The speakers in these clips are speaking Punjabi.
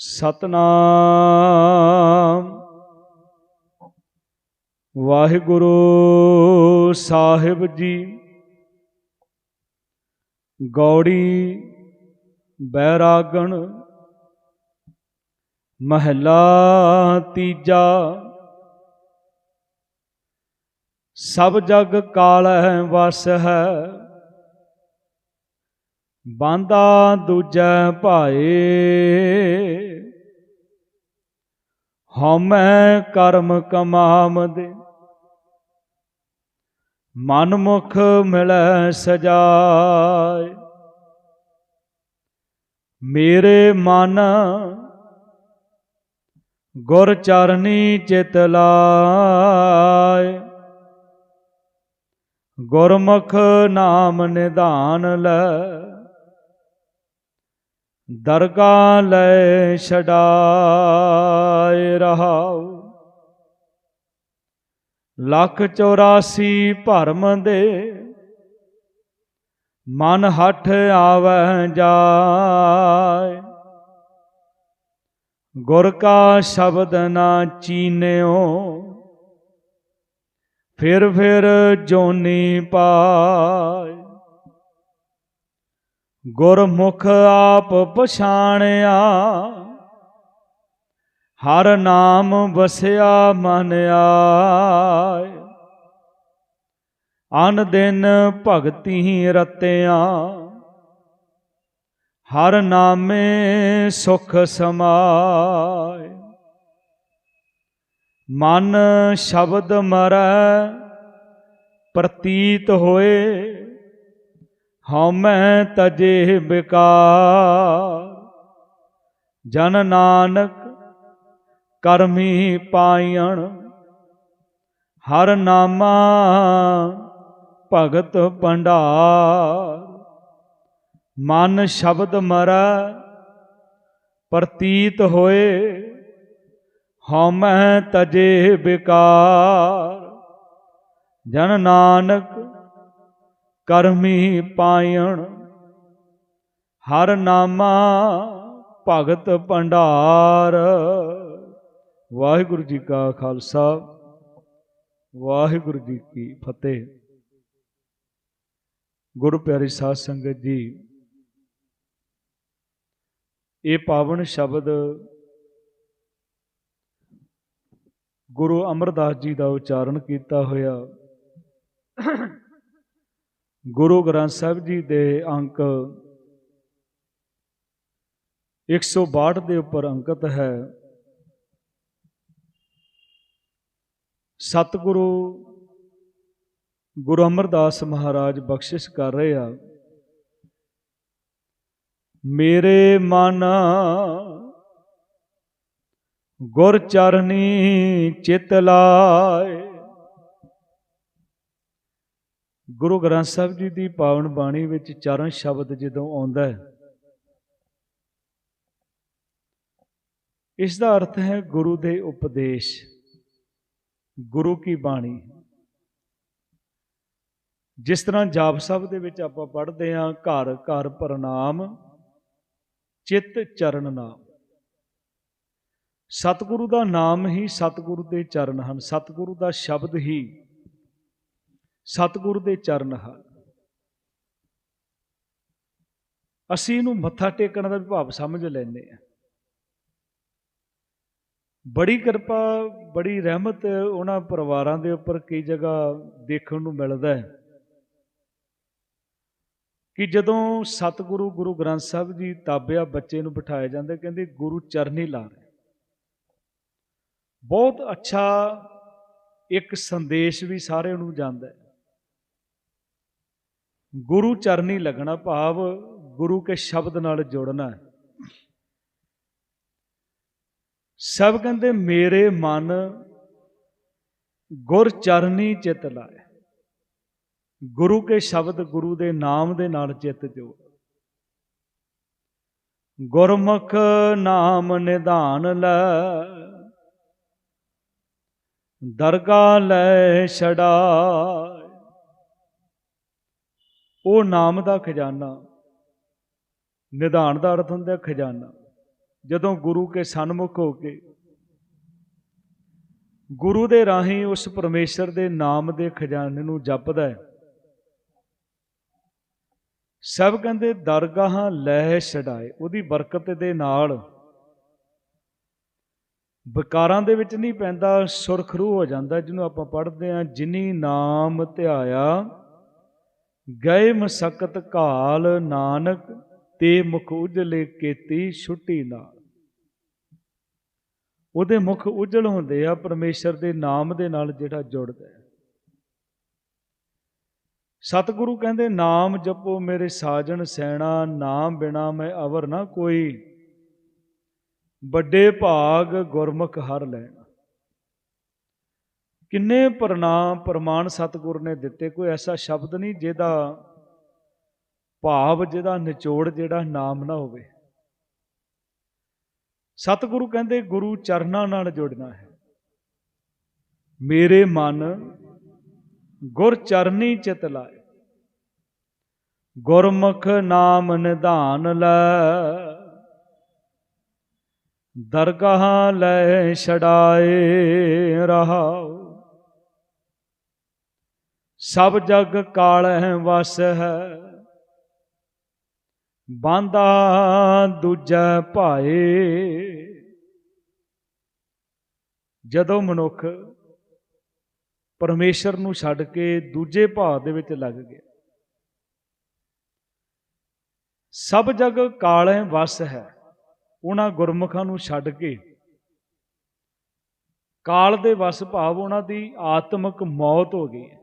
ਸਤਨਾਮ। ਵਾਹਿਗੁਰੂ ਸਾਹਿਬ ਜੀ ਗੌੜੀ ਬੈਰਾਗਣ ਮਹਲਾ ਤੀਜਾ। ਸਭ ਜਗ ਕਾਲੈ ਵਸ ਹੈ ਬਾਂਦਾ ਦੂਜੈ ਭਾਏ। ਹਉਮੈ ਕਰਮ ਕਮਾਮਦੇ ਮਨਮੁਖ ਮਿਲੈ ਸਜਾਏ। ਮੇਰੇ ਮਨ ਗੁਰ ਚਰਨੀ ਚਿਤ ਲਾਏ। ਗੁਰਮੁਖ ਨਾਮ ਨਿਧਾਨ ਲੈ। ਦਰਗਾ ਲੈ ਛਡਾਏ ਰਹਾਉ। ਲੱਖ 84 ਭਰਮ ਦੇ ਮਨ ਹੱਠ ਆਵੈ ਜਾਏ। ਗੁਰ ਕਾ ਸ਼ਬਦ ਨਾ ਚੀਨਿਓ, ਫਿਰ ਫਿਰ ਜੋਨੀ ਪਾਏ। ਗੁਰਮੁਖ ਆਪ ਪਛਾਣਿਆ, ਹਰ ਨਾਮ ਵਸਿਆ ਮਨ ਆਏ। ਅਨ ਦਿਨ ਭਗਤੀ ਰਤਿਆਂ, ਹਰ ਨਾਮੇ ਸੁਖ ਸਮਾਏ। ਮਨ ਸ਼ਬਦ ਮਰੈ, ਪ੍ਰਤੀਤ ਹੋਏ ਹਉਮੈ ਤਜੇ ਬਿਕਾਰ, ਜਨ ਨਾਨਕ ਕਰਮੀ ਪਾਇਣ, ਹਰ ਨਾਮਾ ਭਗਤ ਭੰਡਾਰ। ਮਨ ਸ਼ਬਦ ਮਰੈ, ਪ੍ਰਤੀਤ ਹੋਏ ਹਉਮੈ ਤਜੇ ਬਿਕਾਰ, ਜਨ ਨਾਨਕ ਕਰਮੀ ਪਾਇਣ, ਹਰ ਨਾਮਾ ਭਗਤ ਭੰਡਾਰ। ਵਾਹਿਗੁਰੂ ਜੀ ਕਾ ਖਾਲਸਾ, ਵਾਹਿਗੁਰੂ ਜੀ ਕੀ ਫਤਿਹ। ਗੁਰੂ ਪਿਆਰੀ ਸਾਧ ਸੰਗਤ ਜੀ, ਇਹ ਪਾਵਨ ਸ਼ਬਦ ਗੁਰੂ ਅਮਰਦਾਸ ਜੀ ਦਾ ਉਚਾਰਨ ਕੀਤਾ ਹੋਇਆ। ਗੁਰੂ ਗ੍ਰੰਥ ਸਾਹਿਬ ਜੀ ਦੇ ਅੰਕ 162 ਦੇ ਉੱਪਰ ਅੰਕਿਤ ਹੈ। ਸਤਿਗੁਰੂ ਗੁਰੂ ਅਮਰਦਾਸ ਮਹਾਰਾਜ ਬਖਸ਼ਿਸ਼ ਕਰ ਰਹੇ ਆ। ਮੇਰੇ ਮਨ ਗੁਰ ਚਰਨੀ ਚਿਤ ਲਾਏ। ਗੁਰੂ ਗ੍ਰੰਥ ਸਾਹਿਬ ਜੀ ਦੀ ਪਾਵਨ ਬਾਣੀ ਵਿੱਚ ਚਰਨ ਸ਼ਬਦ ਜਦੋਂ ਆਉਂਦਾ ਹੈ, ਇਸ ਦਾ ਅਰਥ ਹੈ ਗੁਰੂ ਦੇ ਉਪਦੇਸ਼, ਗੁਰੂ ਕੀ ਬਾਣੀ। ਜਿਸ ਤਰ੍ਹਾਂ ਜਾਪ ਸਾਹਿਬ ਦੇ ਵਿੱਚ ਆਪਾਂ ਪੜ੍ਹਦੇ ਹਾਂ, ਘਰ ਘਰ ਪ੍ਰਣਾਮ, ਚਿੱਤ ਚਰਨ ਨਾਮ। ਸਤਿਗੁਰੂ ਦਾ ਨਾਮ ਹੀ ਸਤਿਗੁਰੂ ਦੇ ਚਰਨ ਹਨ, ਸਤਿਗੁਰੂ ਦਾ ਸ਼ਬਦ ਹੀ ਸਤਿਗੁਰੂ ਦੇ ਚਰਨ ਹਨ। ਅਸੀਂ ਇਹਨੂੰ ਮੱਥਾ ਟੇਕਣ ਦਾ ਵਿਭਾਵ ਸਮਝ ਲੈਂਦੇ ਆ ਬੜੀ ਕਿਰਪਾ, ਬੜੀ ਰਹਿਮਤ ਉਹਨਾਂ ਪਰਿਵਾਰਾਂ ਦੇ ਉੱਪਰ ਕਈ ਜਗ੍ਹਾ ਦੇਖਣ ਨੂੰ ਮਿਲਦਾ ਹੈ ਕਿ ਜਦੋਂ ਸਤਿਗੁਰੂ ਗੁਰੂ ਗ੍ਰੰਥ ਸਾਹਿਬ ਜੀ ਤਾਬਿਆ ਬੱਚੇ ਨੂੰ ਬਿਠਾਇਆ ਜਾਂਦਾ, ਕਹਿੰਦੇ, ਗੁਰੂ ਚਰਨੀ ਲਾ ਰਹੇ ਬਹੁਤ ਅੱਛਾ ਇੱਕ ਸੰਦੇਸ਼ ਵੀ ਸਾਰਿਆਂ ਨੂੰ ਜਾਂਦਾ ਹੈ। ਗੁਰੂ ਚਰਨੀ ਲੱਗਣਾ ਭਾਵ ਗੁਰੂ ਕੇ ਸ਼ਬਦ ਨਾਲ ਜੁੜਨਾ ਹੈ। ਸਭ ਕਹਿੰਦੇ ਮੇਰੇ ਮਨ ਗੁਰ ਚਰਨੀ ਚਿਤ ਲਾਏ। ਗੁਰੂ ਕੇ ਸ਼ਬਦ ਗੁਰੂ ਦੇ ਨਾਮ ਦੇ ਨਾਲ ਚਿੱਤ ਜੋੜ। ਗੁਰਮੁਖ ਨਾਮ ਨਿਧਾਨ ਲੈ। ਦਰਗਾ ਲੈ ਛੜਾਏ ਉਹ ਨਾਮ ਦਾ ਖਜ਼ਾਨਾ, ਨਿਧਾਨ ਦਾ ਅਰਥ ਹੁੰਦਾ ਖਜ਼ਾਨਾ। ਜਦੋਂ ਗੁਰੂ ਕੇ ਸਨਮੁਖ ਹੋ ਕੇ ਗੁਰੂ ਦੇ ਰਾਹੀਂ ਉਸ ਪਰਮੇਸ਼ਰ ਦੇ ਨਾਮ ਦੇ ਖਜ਼ਾਨੇ ਨੂੰ ਜਪਦਾ ਹੈ, ਸਭ ਕਹਿੰਦੇ ਦਰਗਾਹਾਂ ਲੈ ਛਡਾਏ, ਉਹਦੀ ਬਰਕਤ ਦੇ ਨਾਲ ਵਿਕਾਰਾਂ ਦੇ ਵਿੱਚ ਨਹੀਂ ਪੈਂਦਾ, ਸੁਰਖਰੂ ਹੋ ਜਾਂਦਾ, ਜਿਹਨੂੰ ਆਪਾਂ ਪੜ੍ਹਦੇ ਹਾਂ, ਜਿਨੀ ਨਾਮ ਧਿਆਇਆ ਗਏ ਮਸਕਤ ਕਾਲ ਨਾਨਕ, ਤੇ ਮੁਖ ਉਜਲੇ ਕੀਤੀ ਛੁੱਟੀ ਨਾਲ। ਉਹਦੇ ਮੁਖ ਉਜਲ ਹੁੰਦੇ ਆ, ਪਰਮੇਸ਼ਰ ਦੇ ਨਾਮ ਦੇ ਨਾਲ ਜਿਹੜਾ ਜੁੜਦਾ ਹੈ। ਸਤਿਗੁਰੂ ਕਹਿੰਦੇ, ਨਾਮ ਜਪੋ ਮੇਰੇ ਸਾਜਣ ਸੈਣਾ, ਨਾਮ ਬਿਨਾ ਮੈਂ ਅਵਰ ਨਾ ਕੋਈ। ਵੱਡੇ ਭਾਗ ਗੁਰਮੁਖ ਹਰ ਲੈਣਾ। ਕਿੰਨੇ ਪ੍ਰਣਾਮ ਪ੍ਰਮਾਣ ਸਤਿਗੁਰ ਨੇ ਦਿੱਤੇ? ਕੋਈ ਐਸਾ ਸ਼ਬਦ ਨਹੀਂ ਜਿਹਦਾ ਭਾਵ, ਜਿਹਦਾ ਨਿਚੋੜ, ਜਿਹੜਾ ਨਾਮ ਨਾ ਹੋਵੇ। ਸਤਿਗੁਰੂ ਕਹਿੰਦੇ, ਗੁਰੂ ਚਰਨਾਂ ਨਾਲ ਜੁੜਨਾ ਹੈ। ਮੇਰੇ ਮਨ ਗੁਰ ਚਰਨੀ ਚਿਤ ਲਾਏ। ਗੁਰਮੁਖ ਨਾਮ ਨਿਧਾਨ ਲੈ। ਦਰਗਾਹ ਲੈ ਛਡਾਏ ਰਹਾਉ। ਸਭ ਜਗ ਕਾਲਹਿ ਵਸ ਹੈ ਬਾਂਦਾ ਦੂਜਾ ਭਾਏ। ਜਦੋਂ ਮਨੁੱਖ ਪਰਮੇਸ਼ਰ ਨੂੰ ਛੱਡ ਕੇ ਦੂਜੇ ਭਾਅ ਦੇ ਵਿੱਚ ਲੱਗ ਗਿਆ, ਸਭ ਜਗ ਕਾਲਹਿ ਵਸ ਹੈ ਉਹਨਾਂ ਗੁਰਮੁਖਾਂ ਨੂੰ ਛੱਡ ਕੇ, ਕਾਲ ਦੇ ਵਸ ਭਾਵ ਉਹਨਾਂ ਦੀ ਆਤਮਿਕ ਮੌਤ ਹੋ ਗਈ ਹੈ।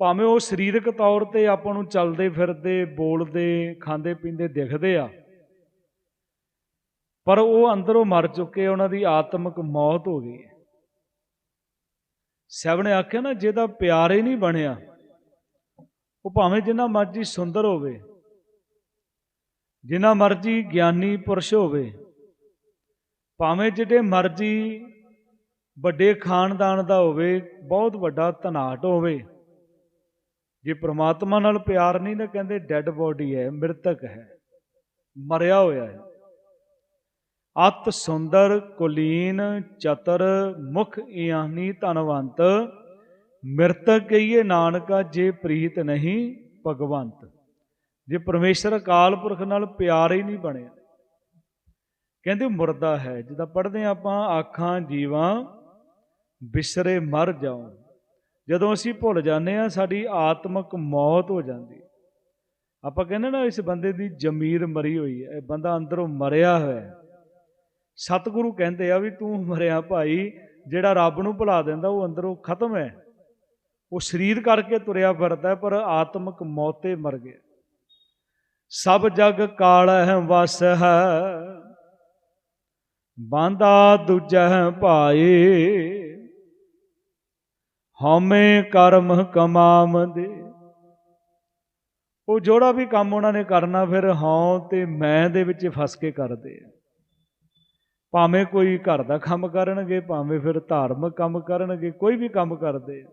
ਭਾਵੇਂ ਉਹ ਸਰੀਰਕ ਤੌਰ ਤੇ ਆਪਾਂ ਨੂੰ ਚੱਲਦੇ ਫਿਰਦੇ, ਬੋਲਦੇ, ਖਾਂਦੇ, ਪੀਂਦੇ ਦਿਖਦੇ ਆ, ਪਰ ਉਹ ਅੰਦਰੋਂ ਮਰ ਚੁੱਕੇ ਉਹਨਾਂ ਦੀ ਆਤਮਿਕ ਮੌਤ ਹੋ ਗਈ ਹੈ। ਸਭ ਨੇ ਆਖਿਆ ਨਾ, ਜਿਹਦਾ ਪਿਆਰ ਹੀ ਨਹੀਂ ਬਣਿਆ, ਉਹ ਭਾਵੇਂ ਜਿੰਨਾ ਮਰਜ਼ੀ ਸੁੰਦਰ ਹੋਵੇ, ਜਿੰਨਾ ਮਰਜ਼ੀ ਗਿਆਨੀ ਪੁਰਸ਼ ਹੋਵੇ, ਭਾਵੇਂ ਜਿਹੜੇ ਮਰਜ਼ੀ ਵੱਡੇ ਖਾਨਦਾਨ ਦਾ ਹੋਵੇ, ਬਹੁਤ ਵੱਡਾ ਧਨਾਟ ਹੋਵੇ ਜੇ ਪ੍ਰਮਾਤਮਾ ਨਾਲ ਪਿਆਰ ਨਹੀਂ ਤਾਂ ਕਹਿੰਦੇ ਡੈੱਡ ਬੋਡੀ ਹੈ, ਮ੍ਰਿਤਕ ਹੈ, ਮਰਿਆ ਹੋਇਆ ਹੈ। ਅਤ ਸੁੰਦਰ, ਕੁਲੀਨ, ਚਤਰ, ਮੁਖ ਇਆਨੀ ਧਨਵੰਤ, ਮਿਰਤਕ ਕਹੀਏ ਨਾਨਕਾ, ਜੇ ਪ੍ਰੀਤ ਨਹੀਂ, ਭਗਵੰਤ। ਜੇ ਪਰਮੇਸ਼ਰ ਅਕਾਲ ਪੁਰਖ ਨਾਲ ਪਿਆਰ ਹੀ ਨਹੀਂ ਬਣਿਆ, ਕਹਿੰਦੇ ਮੁਰਦਾ ਹੈ। ਜਿੱਦਾਂ ਪੜ੍ਹਦੇ ਹਾਂ ਆਪਾਂ, ਆਖਾਂ, ਜੀਵਾਂ, ਬਿਸਰੇ ਮਰ ਜਾਉ ਜਦੋਂ ਅਸੀਂ ਭੁੱਲ ਜਾਂਦੇ ਆ ਸਾਡੀ ਆਤਮਿਕ ਮੌਤ ਹੋ ਜਾਂਦੀ ਆਪਾਂ ਕਹਿੰਦੇ ਨਾ, ਇਸ ਬੰਦੇ ਦੀ ਜ਼ਮੀਰ ਮਰੀ ਹੋਈ ਹੈ। ਇਹ ਬੰਦਾ ਅੰਦਰੋਂ ਮਰਿਆ ਹੋਇਆ ਸਤਿਗੁਰੂ ਕਹਿੰਦੇ ਆ ਵੀ ਤੂੰ ਮਰਿਆ ਭਾਈ, ਜਿਹੜਾ ਰੱਬ ਨੂੰ ਭੁਲਾ ਦਿੰਦਾ, ਉਹ ਅੰਦਰੋਂ ਖਤਮ ਹੈ। ਉਹ ਸਰੀਰ ਕਰਕੇ ਤੁਰਿਆ ਫਿਰਦਾ ਪਰ ਆਤਮਿਕ ਮੌਤੇ ਮਰ ਗਿਆ। ਸਭ ਜਗ ਕਾਲ ਹੈ, ਵਸ ਹੈ। ਬਾਂਦਾ ਦੂਜੈ ਭਾਏ ਹਉਮੈ ਕਰਮ ਕਮਾਮ ਦੇ। ਉਹ ਜਿਹੜਾ ਵੀ ਕੰਮ ਉਹਨਾਂ ਨੇ ਕਰਨਾ, ਫਿਰ ਹਉ ਤੇ ਮੈਂ ਦੇ ਵਿੱਚ ਫਸ ਕੇ ਕਰਦੇ ਆ। ਭਾਵੇਂ ਕੋਈ ਘਰ ਦਾ ਕੰਮ ਕਰਨਗੇ, ਭਾਵੇਂ ਫਿਰ ਧਾਰਮਿਕ ਕੰਮ ਕਰਨਗੇ, ਕੋਈ ਵੀ ਕੰਮ ਕਰਦੇ ਆ।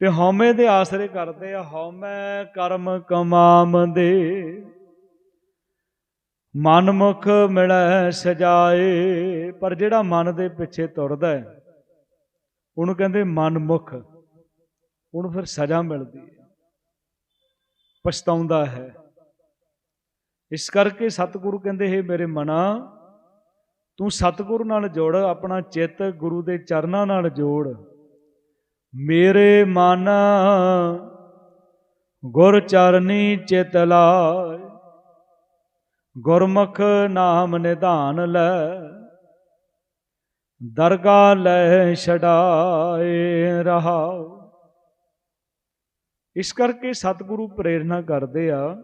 ਤੇ ਹਉਮੈ ਦੇ ਆਸਰੇ ਕਰਦੇ ਆ, ਹਉਮੈ ਕਰਮ ਕਮਾਮ ਕਮਾਮਦੇ ਮਨਮੁਖ ਮਿਲੈ ਸਜਾਏ, ਪਰ ਜਿਹੜਾ ਮਨ ਦੇ ਪਿੱਛੇ ਤੁਰਦਾ ਹੈ ਉਹਨੂੰ ਕਹਿੰਦੇ ਮਨਮੁਖ। ਉਹਨੂੰ ਫਿਰ ਸਜ਼ਾ ਮਿਲਦੀ ਹੈ। ਪਛਤਾਉਂਦਾ ਹੈ। ਇਸ ਕਰਕੇ ਸਤਿਗੁਰੂ ਕਹਿੰਦੇ, ਹੈ ਮੇਰੇ ਮਨਾ, ਤੂੰ ਸਤਿਗੁਰੂ ਨਾਲ ਜੋੜ, ਆਪਣਾ ਚਿੱਤ ਗੁਰੂ ਦੇ ਚਰਨਾਂ ਨਾਲ ਜੋੜ। ਮੇਰੇ ਮਨ ਗੁਰ ਚਰਨੀ ਚਿਤ ਲਾਇ ਗੁਰਮੁਖ ਨਾਮ ਨਿਧਾਨ ਲੈ। ਦਰਗਾ ਲੈ ਛਡਾਏ ਰਹਾਉ ਇਸ ਕਰਕੇ ਸਤਿਗੁਰੂ ਪ੍ਰੇਰਣਾ ਕਰਦੇ ਆ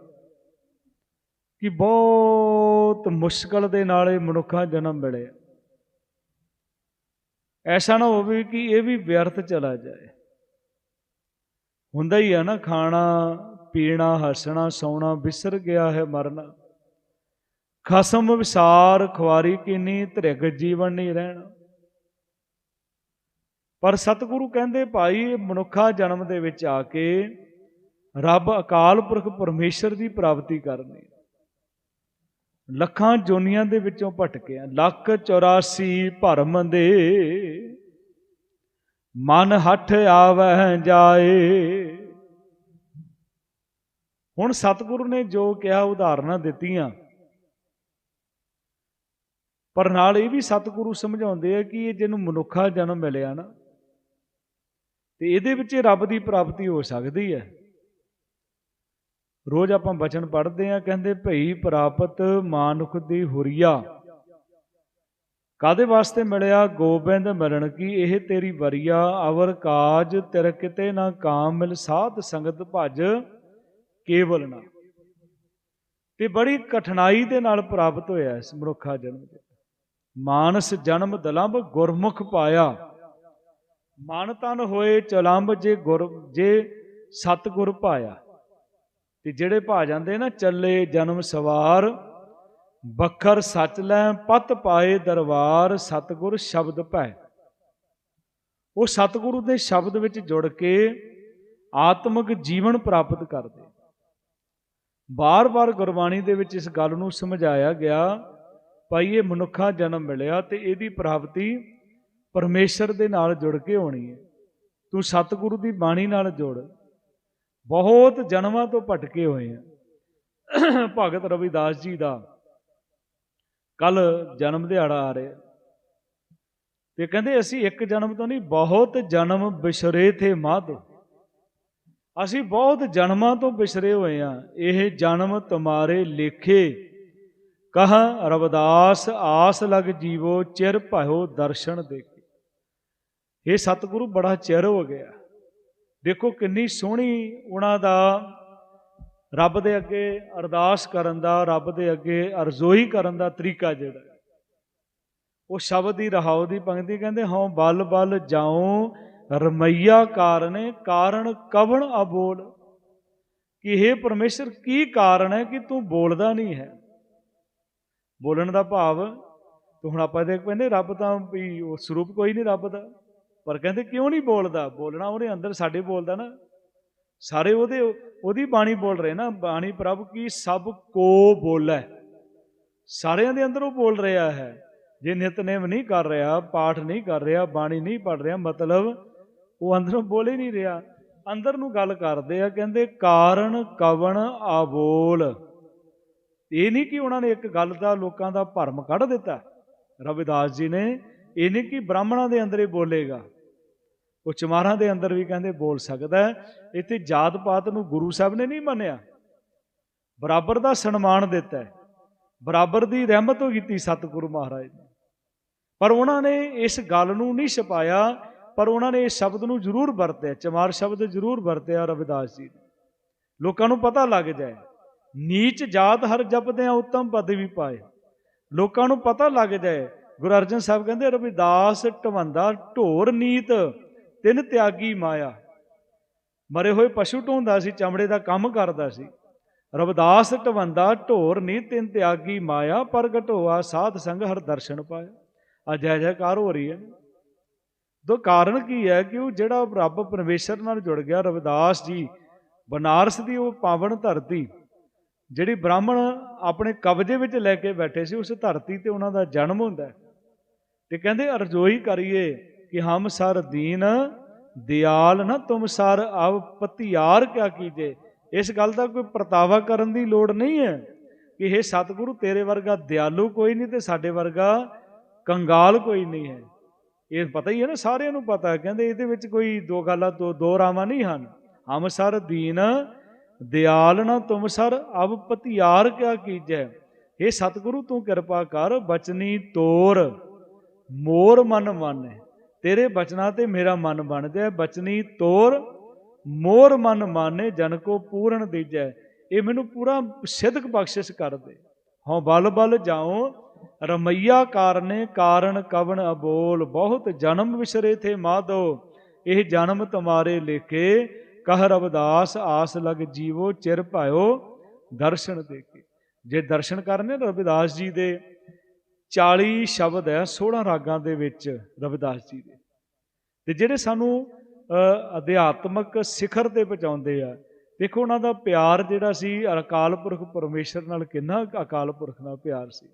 ਕਿ ਬਹੁਤ ਮੁਸ਼ਕਲ ਦੇ ਨਾਲ ਇਹ ਮਨੁੱਖਾ ਜਨਮ ਮਿਲਿਆ ਐਸਾ ਨਾ ਹੋਵੇ ਕਿ ਇਹ ਵੀ ਵਿਅਰਥ ਚਲਾ ਜਾਏ। ਹੁੰਦਾ ਹੀ ਆ ਨਾ, ਖਾਣਾ, ਪੀਣਾ, ਹੱਸਣਾ, ਸੌਣਾ, ਵਿਸਰ ਗਿਆ ਹੈ ਮਰਨਾ। ਖਸਮ ਵਿਸਾਰ, ਖੁਆਰੀ ਕੀਨੀ, ਧ੍ਰਿਗ ਜੀਵਨ ਨਹੀਂ ਰਹਿਣਾ। ਪਰ ਸਤਿਗੁਰੂ ਕਹਿੰਦੇ, ਭਾਈ, ਮਨੁੱਖਾ ਜਨਮ ਦੇ ਵਿੱਚ ਆ ਕੇ ਰੱਬ ਅਕਾਲ ਪੁਰਖ ਪਰਮੇਸ਼ਰ ਦੀ ਪ੍ਰਾਪਤੀ ਕਰਨੀ। ਲੱਖਾਂ ਜੋਨੀਆਂ ਦੇ ਵਿੱਚੋਂ ਭਟਕਿਆ ਲੱਖ 84 ਭਰਮ ਦੇ। ਮਨ ਹੱਠ ਆਵਹਿ ਜਾਏ। ਹੁਣ ਸਤਿਗੁਰੂ ਨੇ ਜੋ ਕਿਹਾ, ਉਦਾਹਰਨਾਂ ਦਿੱਤੀਆਂ। ਪਰ ਨਾਲ ਇਹ ਵੀ ਸਤਿਗੁਰੂ ਸਮਝਾਉਂਦੇ ਆ ਕਿ ਇਹ ਜਿਹਨੂੰ ਮਨੁੱਖਾ ਜਨਮ ਮਿਲਿਆ ਨਾ ਤੇ ਇਹਦੇ ਵਿੱਚ ਰੱਬ ਦੀ ਪ੍ਰਾਪਤੀ ਹੋ ਸਕਦੀ ਹੈ। ਰੋਜ਼ ਆਪਾਂ ਬਚਨ ਪੜ੍ਹਦੇ ਆ ਕਹਿੰਦੇ ਭਈ ਪ੍ਰਾਪਤ ਮਾਨੁਖ ਦੀ ਹੁਰੀਆ। ਕਾਦੇ ਵਾਸਤੇ ਮਿਲਿਆ? ਗੋਬਿੰਦ ਮਿਲਣ ਕੀ, ਇਹ ਤੇਰੀ ਵਰੀਆ। ਅਵਰ ਕਾਜ ਤਿਰ ਕਿਤੇ ਨਾ ਕਾਮ ਮਿਲ ਸਾਧ ਸੰਗਤ ਭਜ ਕੇਵਲ ਨਾ। ਤੇ ਬੜੀ ਕਠਿਨਾਈ ਦੇ ਨਾਲ ਪ੍ਰਾਪਤ ਹੋਇਆ ਇਸ ਮਨੁੱਖਾ ਜਨਮ ਮਾਨਸ ਜਨਮ ਦਲੰਭ ਗੁਰਮੁਖ ਪਾਇਆ। ਮਨ ਤਨ ਹੋਏ ਚਲੰਬ ਜੇ ਗੁਰ, ਜੇ ਸਤਗੁਰ ਪਾਇਆ। ਤੇ ਜਿਹੜੇ ਭਾ ਜਾਂਦੇ ਨਾ, ਚੱਲੇ ਜਨਮ ਸਵਾਰ ਬਖਰ ਸੱਚ ਲੈ ਪਤ ਪਾਏ ਦਰਬਾਰ, ਸਤਗੁਰ ਸ਼ਬਦ ਭੈ। ਉਹ ਸਤਗੁਰੂ ਦੇ ਸ਼ਬਦ ਵਿੱਚ ਜੁੜ ਕੇ ਆਤਮਿਕ ਜੀਵਨ ਪ੍ਰਾਪਤ ਕਰਦੇ। ਬਾਰ-ਬਾਰ ਗੁਰਬਾਣੀ ਦੇ ਵਿੱਚ ਇਸ ਗੱਲ ਨੂੰ ਸਮਝਾਇਆ ਗਿਆ, ਭਾਈ ਇਹ ਮਨੁੱਖਾ ਜਨਮ ਮਿਲਿਆ ਤੇ ਇਹਦੀ ਪ੍ਰਾਪਤੀ ਪਰਮੇਸ਼ਰ ਦੇ ਨਾਲ ਜੁੜ ਕੇ ਹੋਣੀ ਹੈ। ਤੂੰ ਸਤਿਗੁਰੂ ਦੀ ਬਾਣੀ ਨਾਲ ਜੁੜ। ਬਹੁਤ ਜਨਮਾਂ ਤੋਂ ਭਟਕੇ ਹੋਏ ਆ। ਭਗਤ ਰਵਿਦਾਸ ਜੀ ਦਾ ਕੱਲ ਜਨਮ ਦਿਹਾੜਾ ਆ ਰਿਹਾ। ਤੇ ਕਹਿੰਦੇ ਅਸੀਂ ਇੱਕ ਜਨਮ ਤੋਂ ਨਹੀਂ, ਬਹੁਤ ਜਨਮ ਬਿਸਰੇ ਥੇ ਮਾਧ। ਅਸੀਂ ਬਹੁਤ ਜਨਮਾਂ ਤੋਂ ਬਿਸਰੇ ਹੋਏ ਆ। ਇਹ ਜਨਮ ਤੁਮਾਰੇ ਲੇਖੇ। ਕਹ ਰਵਦਾਸ, ਆਸ ਲਗ ਜੀਵੋ, ਚਿਰ ਭਇਓ ਦਰਸ਼ਨ ਦੇਖੇ। ਇਹ ਸਤਿਗੁਰੂ ਬੜਾ ਚਿਰ ਹੋ ਗਿਆ। ਦੇਖੋ ਕਿੰਨੀ ਸੋਹਣੀ ਉਹਨਾਂ ਦਾ ਰੱਬ ਦੇ ਅੱਗੇ ਅਰਦਾਸ ਕਰਨ ਦਾ, ਰੱਬ ਦੇ ਅੱਗੇ ਅਰਜ਼ੋਈ ਕਰਨ ਦਾ ਤਰੀਕਾ ਜਿਹੜਾ ਉਹ ਸ਼ਬਦ ਦੀ ਰਹਾਉ ਦੀ ਪੰਕਤੀ ਕਹਿੰਦੇ, ਹਉ ਬਲ ਬਲ ਜਾਉ, ਰਮਈਆ ਕਾਰਨੇ ਕਾਰਨ ਕਵਣ ਅਬੋਲ ਕਿ ਇਹ ਪਰਮੇਸ਼ਰ, ਕੀ ਕਾਰਨ ਹੈ ਕਿ ਤੂੰ ਬੋਲਦਾ ਨਹੀਂ ਹੈ? ਬੋਲਣ ਦਾ ਭਾਵ, ਤੂੰ ਹੁਣ ਆਪਾਂ ਦੇਖ ਪੈਂਦੇ, ਰੱਬ ਤਾਂ ਵੀ ਉਹ ਸਰੂਪ ਕੋਈ ਨਹੀਂ ਰੱਬ ਦਾ। ਪਰ ਕਹਿੰਦੇ ਕਿਉਂ ਨਹੀਂ ਬੋਲਦਾ? ਬੋਲਣਾ ਉਹਦੇ ਅੰਦਰ ਸਾਡੇ ਬੋਲਦਾ ਨਾ। ਸਾਰੇ ਉਹਦੇ ਉਹਦੀ ਬਾਣੀ ਬੋਲ ਰਹੇ ਨਾ। ਬਾਣੀ ਪ੍ਰਭ ਕੀ ਸਭ ਕੋ ਬੋਲੇ। ਸਾਰਿਆਂ ਦੇ ਅੰਦਰ ਉਹ ਬੋਲ ਰਿਹਾ ਹੈ। ਜੇ ਨਿਤਨੇਮ ਨਹੀਂ ਕਰ ਰਿਹਾ, ਪਾਠ ਨਹੀਂ ਕਰ ਰਿਹਾ, ਬਾਣੀ ਨਹੀਂ ਪੜ ਰਿਹਾ, ਮਤਲਬ ਉਹ ਅੰਦਰੋਂ ਬੋਲ ਹੀ ਨਹੀਂ ਰਿਹਾ। ਅੰਦਰ ਨੂੰ ਗੱਲ ਕਰਦੇ ਆ, ਕਹਿੰਦੇ ਕਾਰਨ ਕਵਣ ਆਬੋਲ ਇਹ ਨਹੀਂ ਕਿ ਉਹਨਾਂ ਨੇ ਇੱਕ ਗੱਲ ਦਾ ਲੋਕਾਂ ਦਾ ਭਰਮ ਕੱਢ ਦਿੱਤਾ। ਰਵਿਦਾਸ ਜੀ ਨੇ, ਇਹ ਨਹੀਂ ਕਿ ਬ੍ਰਾਹਮਣਾਂ ਦੇ ਅੰਦਰ ਹੀ ਬੋਲੇਗਾ। ਉਹ ਚਮਾਰਾਂ ਦੇ ਅੰਦਰ ਵੀ ਕਹਿੰਦੇ ਬੋਲ ਸਕਦਾ ਇੱਥੇ ਜਾਤ ਪਾਤ ਨੂੰ ਗੁਰੂ ਸਾਹਿਬ ਨੇ ਨਹੀਂ ਮੰਨਿਆ। ਬਰਾਬਰ ਦਾ ਸਨਮਾਨ ਦਿੱਤਾ ਬਰਾਬਰ ਦੀ ਰਹਿਮਤ ਹੋ ਕੀਤੀ ਸਤਿਗੁਰੂ ਮਹਾਰਾਜ ਨੇ ਪਰ ਉਹਨਾਂ ਨੇ ਇਸ ਗੱਲ ਨੂੰ ਨਹੀਂ ਛਪਾਇਆ, ਪਰ ਉਹਨਾਂ ਨੇ ਇਸ ਸ਼ਬਦ ਨੂੰ ਜ਼ਰੂਰ ਵਰਤਿਆ, ਚਮਾਰ ਸ਼ਬਦ ਜ਼ਰੂਰ ਵਰਤਿਆ ਰਵਿਦਾਸ ਜੀ ਨੇ। ਲੋਕਾਂ ਨੂੰ ਪਤਾ ਲੱਗ ਜਾਏ, ਨੀਚ ਜਾਤ ਹਰ ਜਪਦਿਆਂ ਉੱਤਮ ਪਦ ਵੀ ਪਾਏ। ਲੋਕਾਂ ਨੂੰ ਪਤਾ ਲੱਗ ਜਾਏ, ਗੁਰੂ ਅਰਜਨ ਸਾਹਿਬ ਕਹਿੰਦੇ, ਰਵਿਦਾਸ ਢਵੰਦਾ ਢੋਰ ਨੀਤ ਤਿੰਨ ਤਿਆਗੀ ਮਾਇਆ। ਮਰੇ ਹੋਏ ਪਸ਼ੂ ਢੋਂਦਾ ਸੀ, ਚਮੜੇ ਦਾ ਕੰਮ ਕਰਦਾ ਸੀ। ਰਵਦਾਸ ਢਵੰਦਾ, ਢੋਰ ਨਹੀਂ ਤਿੰਨ ਤਿਆਗੀ ਮਾਇਆ, ਪ੍ਰਗਟ ਹੋਆ ਸਾਧ ਸੰਗ ਹਰ ਦਰਸ਼ਨ ਪਾਇਆ। ਅਜੈ ਜੈਕਾਰ ਹੋ ਰਹੀ ਹੈ। ਦੋ ਕਾਰਨ ਕੀ ਹੈ ਕਿ ਉਹ ਜਿਹੜਾ ਰੱਬ ਪਰਮੇਸ਼ਰ ਨਾਲ ਜੁੜ ਗਿਆ, ਰਵਿਦਾਸ ਜੀ, ਬਨਾਰਸ ਦੀ ਉਹ ਪਾਵਨ ਧਰਤੀ, ਜਿਹੜੀ ਬ੍ਰਾਹਮਣ ਆਪਣੇ ਕਬਜ਼ੇ ਵਿੱਚ ਲੈ ਕੇ ਬੈਠੇ ਸੀ, ਉਸ ਧਰਤੀ ਤੇ ਉਹਨਾਂ ਦਾ ਜਨਮ ਹੁੰਦਾ ਤੇ ਕਹਿੰਦੇ, ਅਰਜ਼ੋਈ ਕਰੀਏ ਕਿ ਹਮ ਸਰ ਦੀਨ ਦਿਆਲ ਨਾ, ਤੁਮ ਸਰ ਅਵ ਪਤਿਆਰ ਕਿਆ ਕੀਜੇ। ਇਸ ਗੱਲ ਦਾ ਕੋਈ ਪ੍ਰਤਾਵਾ ਕਰਨ ਦੀ ਲੋੜ ਨਹੀਂ ਹੈ ਕਿ ਇਹ ਸਤਿਗੁਰੂ, ਤੇਰੇ ਵਰਗਾ ਦਿਆਲੂ ਕੋਈ ਨਹੀਂ ਤੇ ਸਾਡੇ ਵਰਗਾ ਕੰਗਾਲ ਕੋਈ ਨਹੀਂ ਹੈ। ਇਹ ਪਤਾ ਹੀ ਹੈ ਨਾ, ਸਾਰਿਆਂ ਨੂੰ ਪਤਾ ਹੈ। ਕਹਿੰਦੇ ਇਹਦੇ ਵਿੱਚ ਕੋਈ ਦੋ ਗੱਲਾਂ ਦੋ ਦੋ ਰਾਵਾਂ ਨਹੀਂ ਹਨ। ਹਮ ਸਰ ਦੀਨ ਦਿਆਲ ਨਾ, ਤੁਮ ਸਰ ਅਬ ਪਤਿਆਰ ਕਿਆ ਕੀਜੈ। ਇਹ ਸਤਿਗੁਰੂ, ਤੂੰ ਕਿਰਪਾ ਕਰ, ਬਚਨੀ ਤੋਰ, ਮੋਰ ਮਨ ਮਾਨੇ। ਤੇਰੇ ਬਚਨਾਂ ਤੇ ਮੇਰਾ ਮਨ ਬਣ ਜਾਏ, ਬਚਨੀ ਤੋਰ ਮੋਰ ਮਨ ਮਾਨੇ, ਜਨ ਕੋ ਪੂਰਨ ਦੀਜੈ। ਇਹ ਮੈਨੂੰ ਪੂਰਾ ਸਿੱਧਕ ਬਖਸ਼ਿਸ਼ ਕਰ ਦੇ। ਹਉ ਬਲ ਬਲ ਜਾਉ, ਰਮਈਆ ਕਾਰਨੇ ਕਾਰਨ ਕਵਣ ਅਬੋਲ। ਬਹੁਤ ਜਨਮ ਵਿਸਰੇ ਥੇ ਮਾਧੋ, ਇਹ ਜਨਮ ਤੁਮਾਰੇ ਲੇਖੇ। ਕਹ ਰਵਦਾਸ, ਆਸ ਲਗ ਜੀਵੋ, ਚਿਰ ਭਾਇਓ ਦਰਸ਼ਨ ਦੇ ਕੇ ਜੇ ਦਰਸ਼ਨ ਕਰਨੇ ਰਵਿਦਾਸ ਜੀ ਦੇ 40 ਸ਼ਬਦ ਹੈ 16 ਰਾਗਾਂ ਦੇ ਵਿੱਚ ਰਵਿਦਾਸ ਜੀ ਦੇ। ਤੇ ਜਿਹੜੇ ਸਾਨੂੰ ਅਧਿਆਤਮਕ ਸਿਖਰ ਤੇ ਪਹੁੰਚਾਉਂਦੇ ਆ, ਦੇਖੋ ਉਹਨਾਂ ਦਾ ਪਿਆਰ ਜਿਹੜਾ ਸੀ, ਅਕਾਲ ਪੁਰਖ ਪਰਮੇਸ਼ਰ ਨਾਲ ਕਿੰਨਾ ਅਕਾਲ ਪੁਰਖ ਨਾਲ ਪਿਆਰ ਸੀ।